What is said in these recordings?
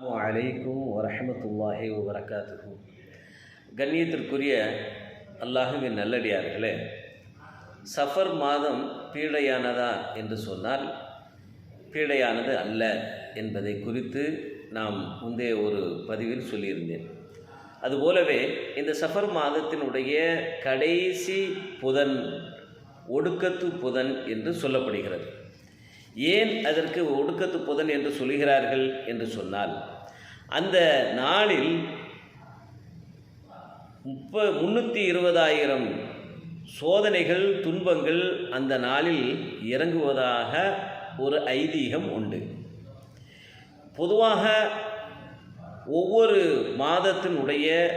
அலைக்கும் வரஹமத்துல்லாஹி வபரகாத்துஹு. கண்ணியத்திற்குரிய அல்லாஹுவின் நல்லடியார்களே சஃபர் மாதம் பீடையானதா என்று சொன்னால் பீடையானது அல்ல என்பதை குறித்து நாம் முந்தைய ஒரு பதிவில் சொல்லியிருந்தேன். அதுபோலவே இந்த சஃபர் மாதத்தினுடைய கடைசி புதன் ஒடுக்கத்து புதன் என்று சொல்லப்படுகிறது. ஏன் அதற்கு ஒடுக்கத்து புதன் என்று சொல்கிறார்கள் என்று சொன்னால் அந்த நாளில் முப்ப முந்நூற்றி இருபதாயிரம் சோதனைகள் துன்பங்கள் அந்த நாளில் இறங்குவதாக ஒரு ஐதீகம் உண்டு. பொதுவாக ஒவ்வொரு மாதத்தினுடைய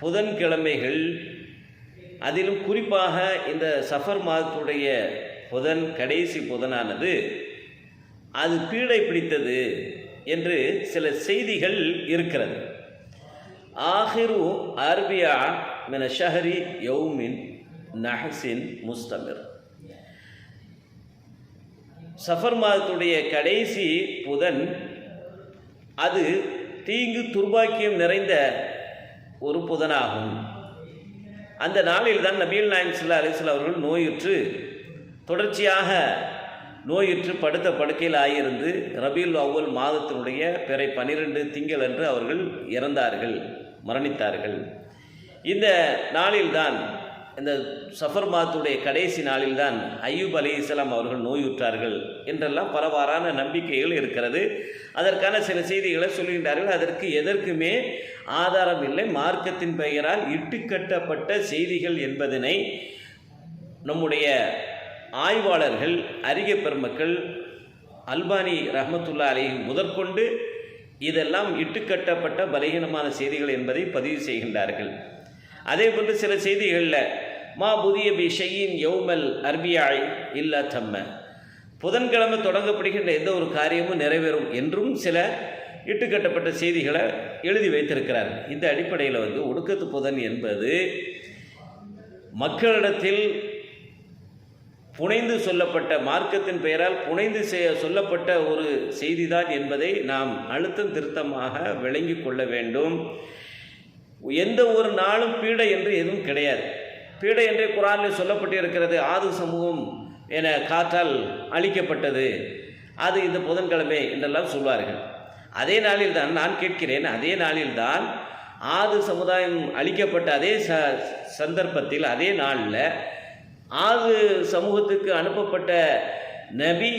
புதன்கிழமைகள் அதிலும் குறிப்பாக இந்த சஃபர் மாதத்துடைய புதன் கடைசி புதனானது. அது பீடை பிடித்தது என்று சில செய்திகள் இருக்கிறது. ஆஹிரு அர்பியா மின ஷஹரி யௌமின் நஹசின் முஸ்தமிர். சஃபர் மாதத்துடைய கடைசி புதன் அது தீங்கு துர்பாக்கியம் நிறைந்த ஒரு புதனாகும். அந்த நாளில் தான் நபீல் நாயம் சில்லா அலிஸ்லா அவர்கள் நோயுற்று தொடர்ச்சியாக நோயுற்று படுத்த படுக்கையில் ஆகியிருந்து ரபீல் அவ்வல் மாதத்தினுடைய பிறை பனிரெண்டு திங்கள் அன்று அவர்கள் இறந்தார்கள் மரணித்தார்கள். இந்த நாளில்தான் இந்த சஃபர் மாதத்துடைய கடைசி நாளில்தான் ஐயூப் அலி இஸ்லாம் அவர்கள் நோயுற்றார்கள் என்றெல்லாம் பலவாறான நம்பிக்கைகள் இருக்கிறது. அதற்கான சில செய்திகளை சொல்கின்றார்கள். அதற்கு எதற்குமே ஆதாரம் இல்லை மார்க்கத்தின் பெயரால் இட்டுக்கட்டப்பட்ட செய்திகள் என்பதனை நம்முடைய ஆய்வாளர்கள் அரிய பெருமக்கள் அல்பானி ரஹமத்துல்லா அலையை முதற்கொண்டு இதெல்லாம் இட்டுக்கட்டப்பட்ட பலகீனமான செய்திகள் என்பதை பதிவு செய்கின்றார்கள். அதே போன்று சில செய்திகளில் மா புதிய பி ஷையின் யௌமல் அர்பியாய் இல்லா தம்ம. புதன்கிழமை தொடங்கப்படுகின்ற எந்த ஒரு காரியமும் நிறைவேறும் என்றும் சில இட்டுக்கட்டப்பட்ட செய்திகளை எழுதி வைத்திருக்கிறார் இந்த அடிப்படையில் வந்து ஒடுக்கத்து புதன் என்பது மக்களிடத்தில் புனைந்து சொல்லப்பட்ட மார்க்கத்தின் பெயரால் புனைந்து சொல்லப்பட்ட ஒரு செய்திதான் என்பதை நாம் அழுத்தம் திருத்தமாக விளங்கி கொள்ள வேண்டும். எந்த ஒரு நாளும் பீடை என்று எதுவும் கிடையாது. பீடை என்றே குரானில் சொல்லப்பட்டிருக்கிறது ஆது சமூகம் என காற்றால் அழிக்கப்பட்டது. அது இந்த புதன்கிழமை என்றெல்லாம் சொல்வார்கள். அதே நாளில் தான் நான் கேட்கிறேன் அதே நாளில்தான் ஆது சமுதாயம் அழிக்கப்பட்ட அதே ச சந்தர்ப்பத்தில் அதே நாளில் ஆது சமூகத்துக்கு அனுப்பப்பட்ட நபி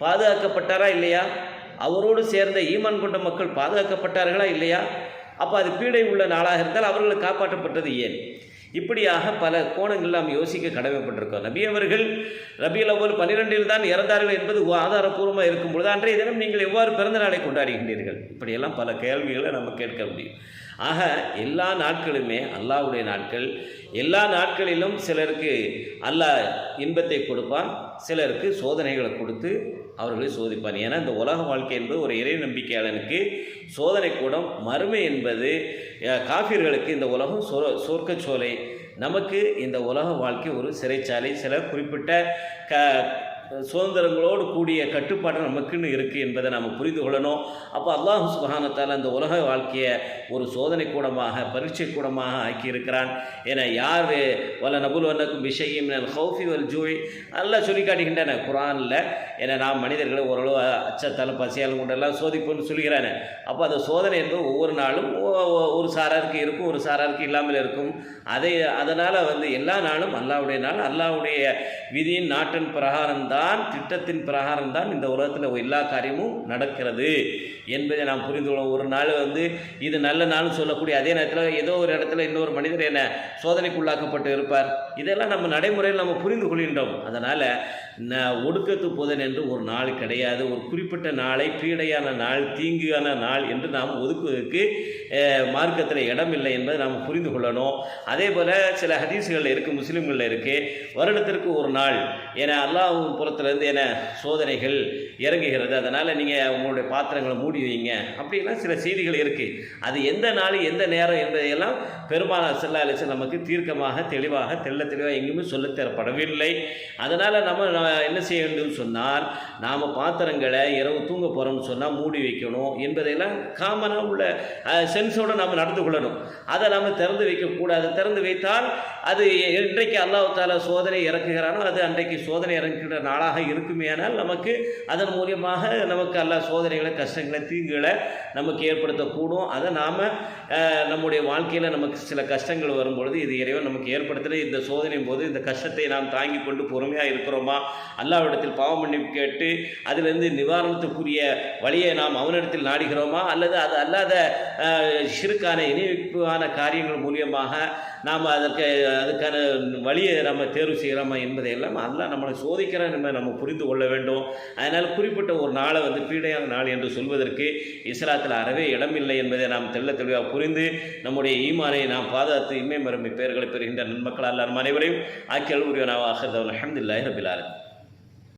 பாதுகாக்கப்பட்டாரா இல்லையா? அவரோடு சேர்ந்த ஈமான் கொண்ட மக்கள் பாதுகாக்கப்பட்டார்களா இல்லையா? அப்போ அது பீடை உள்ள நாளாக இருந்தால் அவர்கள் காப்பாற்றப்பட்டது ஏன்? இப்படியாக பல கோணங்கள் நாம் யோசிக்க கடமைப்பட்டிருக்கோம். நபி அவர்கள் ரபியல் அவ்வளவு பன்னிரெண்டில் தான் இறந்தார்கள் என்பது ஆதாரப்பூர்வமாக இருக்கும் பொழுது அன்றைய தினம் நீங்கள் எவ்வாறு பிறந்த நாளை கொண்டாடுகின்றீர்கள்? இப்படியெல்லாம் பல கேள்விகளை நம்ம கேட்க முடியும். ஆக எல்லா நாட்களுமே அல்லாவுடைய நாட்கள். எல்லா நாட்களிலும் சிலருக்கு அல்லாஹ் இன்பத்தை கொடுப்பான் சிலருக்கு சோதனைகளை கொடுத்து அவர்களை சோதிப்பான். ஏன்னா இந்த உலக வாழ்க்கை என்பது ஒரு இறை நம்பிக்கையாளனுக்கு சோதனை கூடம். மறுமை என்பது காஃபிர்களுக்கு இந்த உலகம் சொ சொர்க்கச்சோலை நமக்கு இந்த உலக வாழ்க்கை ஒரு சிறைச்சாலை. சில குறிப்பிட்ட க சுதந்திரங்களோடு கூடிய கட்டுப்பாடு நமக்குன்னு இருக்குது என்பதை நாம் புரிந்து கொள்ளணும். அப்போ அல்லாஹு சுபஹானத்தால் அந்த உலக வாழ்க்கையை ஒரு சோதனை கூடமாக பரீட்சை கூடமாக ஆக்கியிருக்கிறான். என யார் வல நபுல் வண்ணக்கும் விஷயம் ஹவுஃபி வல் ஜூய் நல்லா சொல்லி காட்டுகின்றன குரானில் ஏன்னா நாம் மனிதர்களை ஓரளவு அச்சத்தாலும் பசியாலும் கொண்டெல்லாம் சோதிப்போன்னு சொல்கிறானே அப்போ அந்த சோதனை என்பது ஒவ்வொரு நாளும் ஒரு சாராருக்கு இருக்கும் ஒரு சாராருக்கு இல்லாமல் இருக்கும். அதை அதனால் வந்து எல்லா நாளும் அல்லாவுடைய நாள் அல்லாவுடைய விதியின் நாட்டின் பிரகாரம் தான் திட்டத்தின் பிரகாரம் தான் இந்த உலகத்தில் எல்லா காரியமும் நடக்கிறது என்பதை நாம் புரிந்து கொள்ளும் ஒரு நாள் வந்து இது நல்ல நாள்னு சொல்லக்கூடிய அதே நேரத்தில் ஏதோ ஒரு இடத்துல இன்னொரு மனிதர் என்ன சோதனைக்குள்ளாக்கப்பட்டு இருப்பார். இதெல்லாம் நம்ம நடைமுறையில் நம்ம புரிந்து கொள்கின்றோம். அதனால் ந ஒடுக்கத்து புதன் என்று ஒரு நாள் கிடையாது. ஒரு குறிப்பிட்ட நாளை பீடையான நாள் தீங்குகான நாள் என்று நாம் ஒதுக்குவதற்கு மார்க்கத்தில் இடம் இல்லை என்பதை நாம் புரிந்து கொள்ளணும். அதே போல் சில ஹதீஸுகளில் இருக்குது முஸ்லீம்களில் இருக்குது வருடத்திற்கு ஒரு நாள் என அல்லாஹ் புறத்துலேருந்து என சோதனைகள் இறங்குகிறது. அதனால் நீங்கள் உங்களுடைய பாத்திரங்களை மூடி வைங்க. அப்படிலாம் சில செய்திகள் இருக்குது அது எந்த நாள் எந்த நேரம் என்பதையெல்லாம் பெருமானார் செல்லா அலிசன் நமக்கு தீர்க்கமாக தெளிவாக தெள்ள தெளிவாக எங்கேயுமே சொல்லித்தரப்படவில்லை அதனால் நம்ம என்ன செய்ய வேண்டும் சொன்னால் நாம் பாத்திரங்களை இரவு தூங்க போகிறோம்னு சொன்னால் மூடி வைக்கணும் என்பதையெல்லாம் காமனாக உள்ள சென்ஸோடு நம்ம நடந்து கொள்ளணும். அதை நாம் திறந்து வைக்கக்கூடாது திறந்து வைத்தால் அது இன்றைக்கு அல்லாஹ் சோதனை இறக்குகிறானோ அது அன்றைக்கு சோதனை இறக்குகிற நாளாக இருக்குமேயானால் நமக்கு அதன் மூலியமாக நமக்கு எல்லா சோதனைகளை கஷ்டங்களை தீங்குகளை நமக்கு ஏற்படுத்தக்கூடும். அதை நாம் நம்முடைய வாழ்க்கையில் நமக்கு சில கஷ்டங்கள் வரும்பொழுது இது இறைவன் நமக்கு ஏற்படுத்துகிற இந்த சோதனையின் போது இந்த கஷ்டத்தை நாம் தாங்கி கொண்டு பொறுமையாக இருக்கிறோமா? அல்லாவிடத்தில் பாவம் மன்னிப்பு கேட்டு அதிலிருந்து நிவாரணத்துக்குரிய வழியை நாம் அவனிடத்தில் நாடுகிறோமா? அல்லது அது அல்லாத சிறுக்கான இணைப்பான காரியங்கள் மூலியமாக நாம் அதற்கு அதுக்கான வழியை நம்ம தேர்வு செய்கிறோமா என்பதையெல்லாம் அல்லாஹ் நம்மளை சோதிக்கிறோம் நம்ம நம்ம புரிந்து கொள்ள வேண்டும். அதனால் குறிப்பிட்ட ஒரு நாளை வந்து பீடையான நாள் என்று சொல்வதற்கு இஸ்லாத்தில் அறவே இடமில்லை என்பதை நாம் தெள்ள தெளிவாக புரிந்து நம்முடைய ஈமானை நாம் பாதுகாத்து இம்மை மருமை பெயர்களை பெறுகின்ற நன்மக்கள் அல்லார் அனைவரையும். ஆக்கியல் உரிய அஹர்தவன் அஹமதுல்லாஹி ரபில் ஆலமீன்.